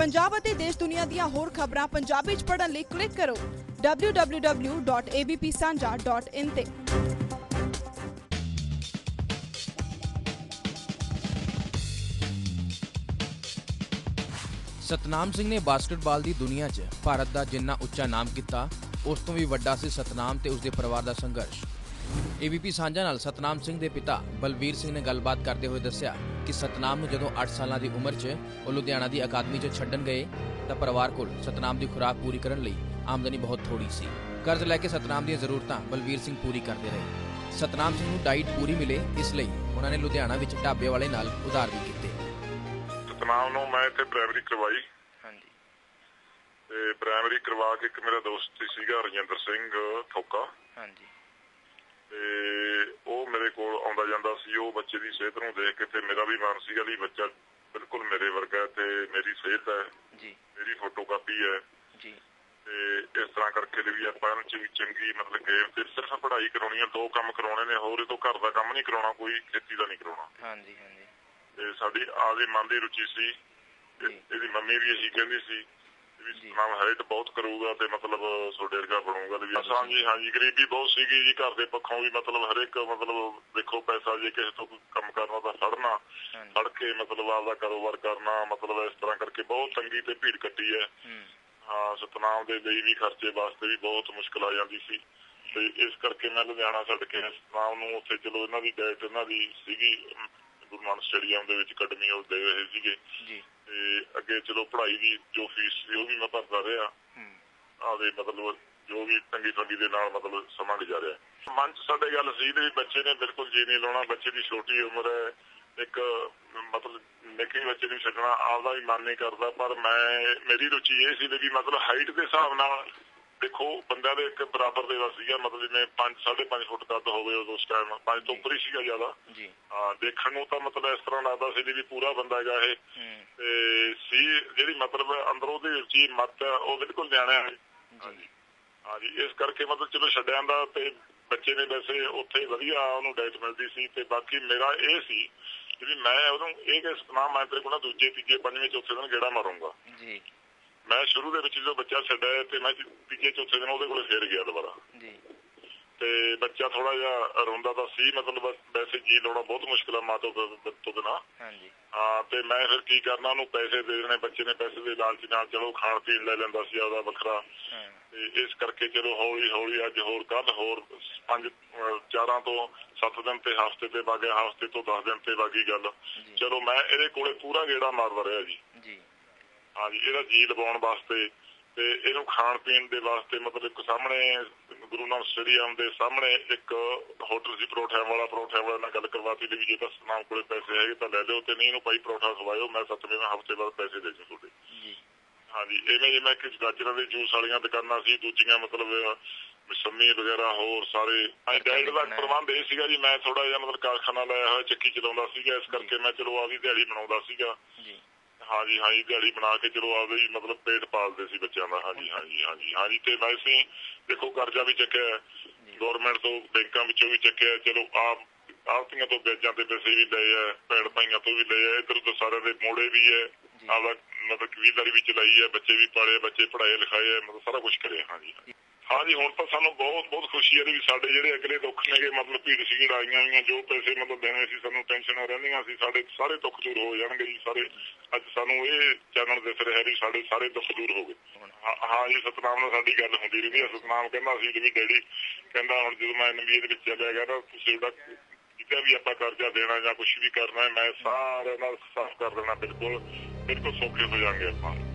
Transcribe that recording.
ਪੰਜਾਬ ਅਤੇ ਦੇਸ਼ ਦੁਨੀਆ ਦੀਆਂ ਹੋਰ ਖਬਰਾਂ ਪੰਜਾਬੀ ਚ ਪੜ੍ਹਨ ਲਈ ਕਲਿੱਕ ਕਰੋ www.abpsanja.in ਤੇ। ਸਤਨਾਮ ਸਿੰਘ ਨੇ ਬਾਸਕਟਬਾਲ ਦੀ ਦੁਨੀਆ 'ਚ ਭਾਰਤ ਦਾ ਜਿੰਨਾ ਉੱਚਾ ਨਾਮ ਕੀਤਾ, ਉਸ ਤੋਂ ਵੀ ਵੱਡਾ ਸੀ ਸਤਨਾਮ ਤੇ ਉਸਦੇ ਪਰਿਵਾਰ ਦਾ ਸੰਘਰਸ਼। ਏਬੀਪੀ ਸਾਂਝਾ ਨਾਲ ਸਤਨਾਮ ਸਿੰਘ ਦੇ ਪਿਤਾ ਬਲਵੀਰ ਸਿੰਘ ਨੇ ਗੱਲਬਾਤ ਕਰਦੇ ਹੋਏ ਦੱਸਿਆ ਕਿ ਸਤਨਾਮ ਨੂੰ ਜਦੋਂ 8 ਸਾਲਾਂ ਦੀ ਉਮਰ 'ਚ ਉਹ ਲੁਧਿਆਣਾ ਦੀ ਅਕਾਦਮੀ 'ਚ ਛੱਡਣ ਗਏ ਤਾਂ ਪਰਿਵਾਰ ਕੋਲ ਸਤਨਾਮ ਦੀ ਖੁਰਾਕ ਪੂਰੀ ਕਰਨ ਲਈ ਆਮਦਨੀ ਬਹੁਤ ਥੋੜੀ ਸੀ। ਕਰਜ਼ ਲੈ ਕੇ ਸਤਨਾਮ ਦੀਆਂ ਜ਼ਰੂਰਤਾਂ ਬਲਵੀਰ ਸਿੰਘ ਪੂਰੀ ਕਰਦੇ ਰਹੇ। ਸਤਨਾਮ ਸਿੰਘ ਨੂੰ ਡਾਈਟ ਪੂਰੀ ਮਿਲੇ ਇਸ ਲਈ ਉਹਨਾਂ ਨੇ ਲੁਧਿਆਣਾ ਵਿੱਚ ਢਾਬੇ ਵਾਲੇ ਨਾਲ ਉਧਾਰ ਵੀ ਕੀਤੇ। ਸਤਨਾਮ ਨੂੰ ਮੈਂ ਇੱਥੇ ਪ੍ਰਾਇਮਰੀ ਕਰਵਾਈ। ਹਾਂਜੀ। ਤੇ ਪ੍ਰਾਇਮਰੀ ਕਰਵਾ ਕੇ ਇੱਕ ਮੇਰਾ ਦੋਸਤ ਸੀਗਾ ਰਜਿੰਦਰ ਸਿੰਘ ਥੋਕਾ। ਹਾਂਜੀ। ਤੇ ਉਹ ਮੇਰੇ ਕੋਲ ਆਉਂਦਾ ਜਾਂਦਾ ਸੀ ਉਹ ਬੱਚੇ ਦੀ ਸਿਹਤ ਨੂੰ ਦੇਖ ਕੇ ਤੇ ਮੇਰਾ ਵੀ ਮਨ ਸੀਗਾ ਵੀ ਬੱਚਾ ਬਿਲਕੁਲ ਮੇਰੇ ਵਰਗਾ ਤੇ ਮੇਰੀ ਸਿਹਤ ਹੈ। ਜੀ। ਮੇਰੀ ਫੋਟੋਕਾਪੀ ਹੈ। ਜੀ। ਤੇ ਇਸ ਤਰ੍ਹਾਂ ਕਰਕੇ ਵੀ ਆਪਾਂ ਇਹਨੂੰ ਚੰਗੀ ਚੰਗੀ ਮਤਲਬ ਗੇਮ ਤੇ ਸਿਰਫ ਪੜ੍ਹਾਈ ਕਰਾਉਣੀ ਹੈ ਦੋ ਕੰਮ ਕਰਾਉਣੇ ਨੇ ਹੋਰ ਇਹ ਤੋਂ ਘਰ ਦਾ ਕੰਮ ਨਹੀਂ ਕਰਾਉਣਾ ਕੋਈ ਖੇਤੀ ਦਾ ਨਹੀਂ ਕਰਾਉਣਾ। ਹਾਂਜੀ ਹਾਂਜੀ। ਤੇ ਸਾਡੀ ਆਪਦੇ ਮਨ ਦੀ ਰੁਚੀ ਸੀ। ਇਹਦੀ ਮੰਮੀ ਵੀ ਇਹੀ ਕਹਿੰਦੀ ਸੀ ਵੀ। ਨਾਮ ਹਾਈਟ ਬਹੁਤ ਕਰੂਗਾ ਤੇ ਮਤਲਬ ਤੁਹਾਡੇ ਵਰਗਾ ਬਣੂਗਾ ਤੇ ਵੀ ਹਾਂਜੀ ਹਾਂਜੀ ਗਰੀਬੀ ਬਹੁਤ ਸੀਗੀ ਜੀ ਘਰ ਦੇ ਪੱਖੋਂ ਵੀ ਮਤਲਬ ਹਰ ਇੱਕ ਮਤਲਬ ਦੇਖੋ ਪੈਸਾ ਜੇ ਕਿਸੇ ਤੋਂ ਕੰਮ ਕਰਨਾ ਤਾਂ ਫੜਨਾ ਫੜ ਕੇ ਮਤਲਬ ਆਪਦਾ ਕਾਰੋਬਾਰ ਕਰਨਾ ਮਤਲਬ ਇਸ ਤਰ੍ਹਾਂ ਕਰਕੇ ਬਹੁਤ ਤੰਗੀ ਤੇ ਭੀੜ ਕੱਟੀ ਹੈ। ਹੂੰ। ਸਤਨਾਮ ਦੇ ਲਈ ਵੀ ਖਰਚੇ ਵਾਸਤੇ ਵੀ ਬਹੁਤ ਮੁਸ਼ਕਲ ਆ ਜਾਂਦੀ ਸੀ। ਤੇ ਇਸ ਕਰਕੇ ਮੈਂ ਲੁਧਿਆਣਾ ਛੱਡ ਕੇ ਸਤਨਾਮ ਨੂੰ ਉੱਥੇ ਚਲੋ ਇਹਨਾਂ ਦੀ ਡਾਇਟ ਇਹਨਾਂ ਦੀ ਸੀਗੀ ਅਮ, ਗੁਰੂ ਨਾਨਕ ਸਟੇਡੀਅਮ ਦੇ ਵਿੱਚ ਅਕੈਡਮੀ ਉਹ ਦੇ ਰਹੇ ਸੀਗੇ। ਜੀ। ਤੇ ਅੱਗੇ ਚਲੋ ਪੜ੍ਹਾਈ ਦੀ ਜੋ ਫੀਸ ਸੀ ਉਹ ਵੀ ਮੈਂ ਭਰਦਾ ਰਿਹਾ। ਹੂੰ। ਆਪਦੇ ਮਤਲਬ ਜੋ ਵੀ ਤੰਗੀ ਤੰਗੀ ਦੇ ਨਾਲ ਮਤਲਬ ਸਮਾਂ ਗੁਜ਼ਾਰਿਆ। ਮਨ ਚ ਸਾਡੇ ਗੱਲ ਸੀ ਵੀ ਬੱਚੇ ਨੇ ਬਿਲਕੁਲ ਜੀ ਨਹੀਂ ਲਾਉਣਾ ਬੱਚੇ ਦੀ ਛੋਟੀ ਉਮਰ ਹੈ। ਇੱਕ ਮਤਲਬ ਨਿੱਕੇ ਬੱਚੇ ਨੂੰ ਛੱਡਣਾ ਆਪਦਾ ਵੀ ਮਨ ਨਹੀਂ ਕਰਦਾ ਪਰ ਮੈਂ ਮੇਰੀ ਰੁਚੀ ਇਹ ਸੀ ਵੀ ਮਤਲਬ ਹਾਈਟ ਦੇ ਹਿਸਾਬ ਨਾਲ ਦੇਖੋ ਬੰਦਿਆਂ ਦੇ ਇੱਕ ਬਰਾਬਰ ਦੇ ਵਾ ਸੀਗਾ ਮਤਲਬ ਜਿਵੇਂ 5 5.5 ਫੁੱਟ ਕੱਦ ਹੋਵੇ ਉਸ ਟਾਈਮ 5 ਤੋਂ ਉੱਪਰ ਹੀ ਸੀਗਾ ਜ਼ਿਆਦਾ। ਜੀ। ਹਾਂ ਦੇਖਣ ਨੂੰ ਤਾਂ ਮਤਲਬ ਇਸ ਤਰ੍ਹਾਂ ਲੱਗਦਾ ਸੀ ਵੀ ਪੂਰਾ ਬੰਦਾ ਹੈਗਾ ਇਹ। ਹੂੰ। ਤੇ ਸੀ ਜਿਹੜੀ ਮਤਲਬ ਅੰਦਰੋਂ ਦੀ ਮਤ ਹੈ, ਉਹ ਬਿਲਕੁਲ ਨਿਆਣਿਆਂ ਵਾਲੀ ਜੀ। ਹਾਂਜੀ। ਇਸ ਕਰਕੇ ਮਤਲਬ ਚਲੋ ਛੱਡਿਆਂ ਦਾ ਤੇ ਬੱਚੇ ਨੇ ਵੈਸੇ ਉੱਥੇ ਵਧੀਆ ਉਹਨੂੰ ਡਾਈਟ ਮਿਲਦੀ ਸੀ ਤੇ ਬਾਕੀ ਮੇਰਾ ਇਹ ਸੀ ਕਿ ਮੈਂ ਉਹਨੂੰ ਇਹ ਕਿ ਸਤਨਾਮ ਮੈਂ ਤੇਰੇ ਕੋਲ ਦੂਜੇ ਤੀਜੇ ਪੰਜਵੇਂ ਚੌਥੇ ਦਿਨ ਗੇੜਾ ਮਾਰੂੰਗਾ। ਜੀ। ਮੈਂ ਸ਼ੁਰੂ ਦੇ ਵਿੱਚ ਜਦੋਂ ਬੱਚਾ ਛੱਡਿਆ ਤੇ ਮੈਂ ਤੀਜੇ ਚੌਥੇ ਦਿਨ ਉਹਦੇ ਕੋਲ ਫੇਰ ਗਿਆ ਦੁਬਾਰਾ। ਜੀ। ਤੇ ਬੱਚਾ ਥੋੜਾ ਜਿਹਾ ਰੋਂਦਾ ਤਾਂ ਸੀ ਮਤਲਬ ਵੈਸੇ ਜੀ ਲਾਉਣਾ ਬਹੁਤ ਮੁਸ਼ਕਿਲ ਆ ਮਾਂ ਤੋਂ ਬਿਨਾਂ। ਹਾਂਜੀ। ਹਾਂ ਤੇ ਮੈਂ ਫਿਰ ਕੀ ਕਰਨਾ ਉਹਨੂੰ ਪੈਸੇ ਦੇ ਦੇਣੇ ਬੱਚੇ ਨੇ ਪੈਸੇ ਦੇ ਲਾਲਚ ਨਾਲ ਚਲੋ ਖਾਣ ਪੀਣ ਲੈ ਲੈਂਦਾ ਸੀ ਆਪਦਾ ਵੱਖਰਾ। ਤੇ ਇਸ ਕਰਕੇ ਚਲੋ ਹੌਲੀ ਹੌਲੀ ਅੱਜ ਹੋਰ ਕੱਲ ਹੋਰ ਪੰਜ ਚਾਰਾਂ ਤੋਂ 7 ਦਿਨ ਤੇ ਹਫ਼ਤੇ ਤੇ ਬਾਗੇ ਹਫ਼ਤੇ ਤੋਂ 10 ਦਿਨ ਤੇ ਬਾਗੀ ਗੱਲ। ਚਲੋ ਮੈਂ ਇਹਦੇ ਕੋਲੇ ਪੂਰਾ ਗੇੜਾ ਮਾਰਦਾ ਰਿਹਾ ਜੀ। ਜੀ। ਹਾਂਜੀ ਇਹਦਾ ਜੀ ਲਵਾਉਣ ਵਾਸਤੇ ਤੇ ਇਹਨੂੰ ਖਾਣ ਪੀਣ ਦੇ ਵਾਸਤੇ ਮਤਲਬ ਇੱਕ ਸਾਹਮਣੇ ਗੁਰੂ ਨਾਨਕ ਸਟੇਡੀਅਮ ਦੇ ਸਾਹਮਣੇ ਇੱਕ ਹੋਟਲ ਸੀ ਪਰੋਠਿਆਂ ਵਾਲਾ ਪਰੋਠਿਆਂ ਵਾਲਾ ਨਾਲ ਗੱਲ ਕਰਵਾਤੀ ਲਈ ਜੇ ਤਾਂ ਸਨਾਮ ਕੋਲੇ ਪੈਸੇ ਹੈਗੇ ਤਾਂ ਲੈ ਲਿਓ ਤੇ ਨਹੀਂ ਇਹਨੂੰ ਭਾਈ ਪਰੋਠਾ ਖਵਾਇਓ ਮੈਂ ਸੱਤਵੇਂ ਹਫ਼ਤੇ ਬਾਅਦ ਪੈਸੇ ਦੇ ਦੂੰ ਤੁਹਾਡੇ। ਜੀ। ਹਾਂਜੀ ਐਵੇਂ ਜਿਵੇਂ ਕਿ ਗਾਜਰਾਂ ਦੇ ਜੂਸ ਵਾਲੀਆਂ ਦੁਕਾਨਾਂ ਸੀ ਦੂਜੀਆਂ ਮਤਲਬ ਮਸੰਮੀ ਵਗੈਰਾ ਹੋਰ ਸਾਰੇ। ਗਾਈਡ ਦਾ ਪ੍ਰਬੰਧ ਇਹ ਸੀਗਾ ਜੀ ਮੈਂ ਥੋੜਾ ਜਿਹਾ ਮਤਲਬ ਕਾਰਖਾਨਾ ਲਾਇਆ ਹੋਇਆ ਚੱਕੀ ਚਲਾਉਂਦਾ ਸੀਗਾ ਇਸ ਕਰਕੇ ਮੈਂ ਚਲੋ ਆਪਦੀ ਦਿਹਾੜੀ ਬਣਾਉਂਦਾ ਸੀਗਾ। ਜੀ। ਹਾਂਜੀ ਹਾਂਜੀ ਦਿਹਾੜੀ ਬਣਾ ਕੇ ਚਲੋ ਆਪਦੇ ਹੀ ਮਤਲਬ ਪੇਟ ਪਾਲਦੇ ਸੀ ਬੱਚਿਆਂ ਦਾ। ਹਾਂਜੀ ਹਾਂਜੀ ਹਾਂਜੀ ਹਾਂਜੀ ਤੇ ਵੈਸੇ ਦੇਖੋ ਕਰਜ਼ਾ ਵੀ ਚੱਕਿਆ ਗਵਰਨਮੈਂਟ ਤੋਂ ਬੈਂਕਾਂ ਵਿੱਚੋਂ ਵੀ ਚੱਕਿਆ ਚਲੋ ਆਪ ਆਰਤੀਆਂ ਤੋਂ ਵਿਆਜਾਂ ਤੇ ਪੈਸੇ ਵੀ ਲਏ ਆ ਭੈਣ ਭਾਈਆਂ ਤੋਂ ਵੀ ਲਏ ਆ ਇਧਰ ਤੋਂ ਸਾਰਿਆਂ ਦੇ ਮੋੜੇ ਵੀ ਹੈ ਆਪਦਾ ਮਤਲਬ ਕਬੀਲਦਾਰੀ ਵੀ ਚਲਾਈ ਹੈ ਬੱਚੇ ਵੀ ਪਾਲੇ ਬੱਚੇ ਪੜਾਏ ਲਿਖਾਏ ਮਤਲਬ ਸਾਰਾ ਕੁਝ ਕਰਿਆ ਹਾਂਜੀ। ਹਾਂਜੀ, ਹੁਣ ਤਾਂ ਸਾਨੂੰ ਬਹੁਤ ਬਹੁਤ ਖੁਸ਼ੀ ਹੈ ਵੀ ਸਾਡੇ ਜਿਹੜੇ ਅਗਲੇ ਦੁੱਖ ਨੇਗੇ, ਮਤਲਬ ਭੀੜ ਸੀ ਆਈਆਂ ਹੋਈਆਂ, ਜੋ ਪੈਸੇ ਮਤਲਬ ਦੇਣੇ ਸੀ, ਸਾਨੂੰ ਟੈਨਸ਼ਨਾਂ ਰਹਿੰਦੀਆਂ ਸੀ, ਸਾਡੇ ਸਾਰੇ ਦੁੱਖ ਦੂਰ ਹੋ ਜਾਣਗੇ ਜੀ, ਸਾਰੇ। ਅੱਜ ਸਾਨੂੰ ਇਹ ਚਾਨਣ ਦਿਸ ਰਿਹਾ ਵੀ ਸਾਡੇ ਸਾਰੇ ਦੁੱਖ ਦੂਰ ਹੋ ਗਏ। ਹਾਂ- ਜੀ, ਸਤਨਾਮ ਨਾਲ ਸਾਡੀ ਗੱਲ ਹੁੰਦੀ ਰਹੀ ਹੈ। ਸਤਨਾਮ ਕਹਿੰਦਾ ਸੀ ਵੀ ਡੈਡੀ, ਕਹਿੰਦਾ ਹੁਣ ਜਦੋਂ ਮੈਂ ਐਨਬੀਏ ਦੇ ਵਿੱਚ ਚੱਲਿਆ ਗਿਆ ਨਾ, ਤੁਸੀਂ ਉਹਦਾ ਜਿੱਦਾਂ ਵੀ ਆਪਾਂ ਕਰਜ਼ਾ ਦੇਣਾ ਜਾਂ ਕੁਝ ਵੀ ਕਰਨਾ ਹੈ, ਮੈਂ ਸਾਰਾ ਨਾਲ ਸਾਫ਼ ਕਰ ਦੇਣਾ, ਬਿਲਕੁਲ ਬਿਲਕੁਲ ਸੌਖੇ ਹੋ ਜਾਣਗੇ ਆਪਾਂ।